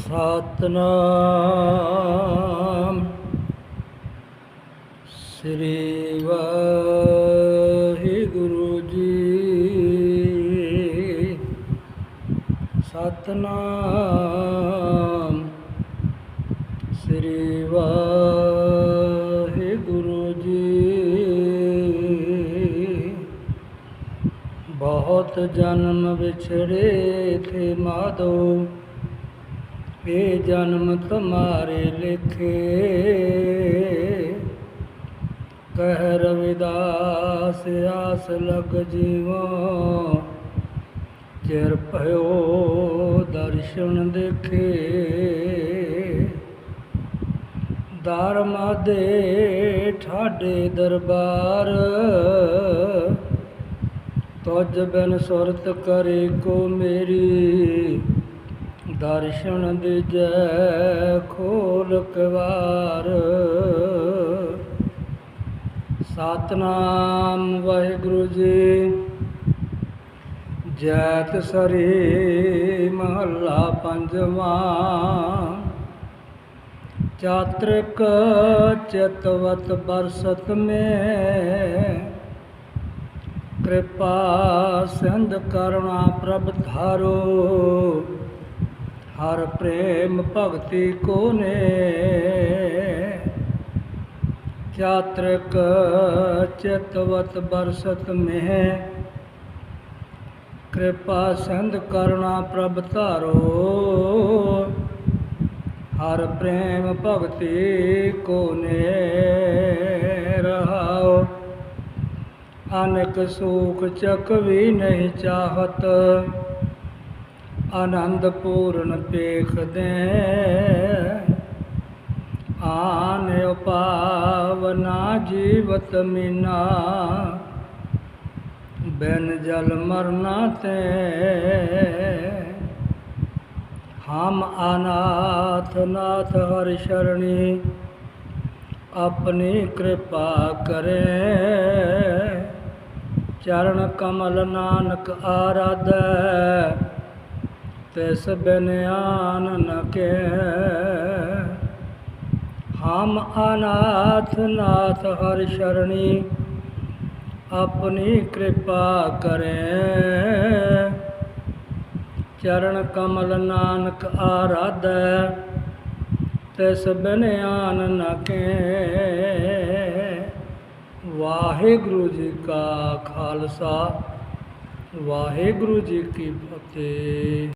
ਸਤਨਾਮ। ਸ੍ਰੀ ਵਾਹਿਗੁਰੂ ਜੀ। ਸਤਨਾਮ। ਸ੍ਰੀ ਵਾਹਿਗੁਰੂ ਜੀ। ਬਹੁਤ ਜਨਮ ਵਿਛੜੇ ਥੇ ਮਾਧੋ। ਇਹ ਜਨਮ ਤੁਮਾਰੇ ਲਿਖੇ। ਕਹਿ ਰਵਿਦਾਸ ਆਸ ਲਗ ਜੀਵੋ। ਚਿਰ ਭਇਓ ਦਰਸ਼ਨ ਦੇਖੇ। ਧਰਮ ਦੇ ਠਾਡੇ ਦਰਬਾਰ। ਤੁਜ ਬਿਨ ਸੁਰਤ ਕਰੇ ਕੋ ਮੇਰੀ। ਦਰਸ਼ਨ ਦਿਜੈ ਖੋਲ ਕਵਾਰ। ਸਤਨਾਮ ਵਾਹਿਗੁਰੂ ਜੀ, ਜੈਤ ਸਰੀ ਮਹੱਲਾ ਪੰਜਵਾਂ। ਚਾਤ੍ਰਿਕ ਚਿਤਵਤ ਬਰਸਤ ਮੇ। ਕਿਰਪਾ, ਸਿੰਧ ਕਰੁਣਾ ਪ੍ਰਭ ਧਾਰੋ। ਹਰ ਪ੍ਰੇਮ ਭਗਤੀ ਕੋ ਨੇ ਚਾਤ੍ਰਿਕ ਚਿਤਵਤ ਬਰਸਤ ਮਹਿ। ਕਿਰਪਾ ਸਿੰਧ ਕਰੁਣਾ ਪ੍ਰਭ ਧਾਰੋ। ਹਰ ਪ੍ਰੇਮ ਭਗਤੀ ਕੋ ਨੇ ਰਹਾਓ। ਅਨਕ ਸੂਖ ਚਕ ਵੀ ਨਹੀਂ ਚਾਹਤ। ਆਨੰਦ ਪੂਰਨ ਪੇਖਦੇ ਆਨ ਉਪਾਵਨਾ ਜੀਵਤ ਮਿਨਾ, ਬਿਨ ਜਲ ਮਰਨਾ ਤੇ ਹਮ ਅਨਾਥ ਨਾਥ ਹਰਿ ਸ਼ਰਣੀ ਆਪਣੀ ਕਿਰਪਾ ਕਰੇ। ਚਰਨ ਕਮਲ ਨਾਨਕ ਆਰਾਧੈ ਤਿਸ ਬਿਨ ਆਨ ਨ ਕੇ। ਹਮ ਅਨਾਥ ਨਾਥ ਹਰਿ ਸ਼ਰਣੀ, ਆਪਣੀ ਕਿਰਪਾ ਕਰੇ। ਚਰਨ ਕਮਲ ਨਾਨਕ ਆਰਾਧੈ ਤਿਸ ਬਿਨ ਆਨ ਨ ਕੇ। ਵਾਹਿਗੁਰੂ ਜੀ ਕਾ ਖਾਲਸਾ, ਵਾਹਿਗੁਰੂ ਜੀ ਕੀ ਫਤਿਹ।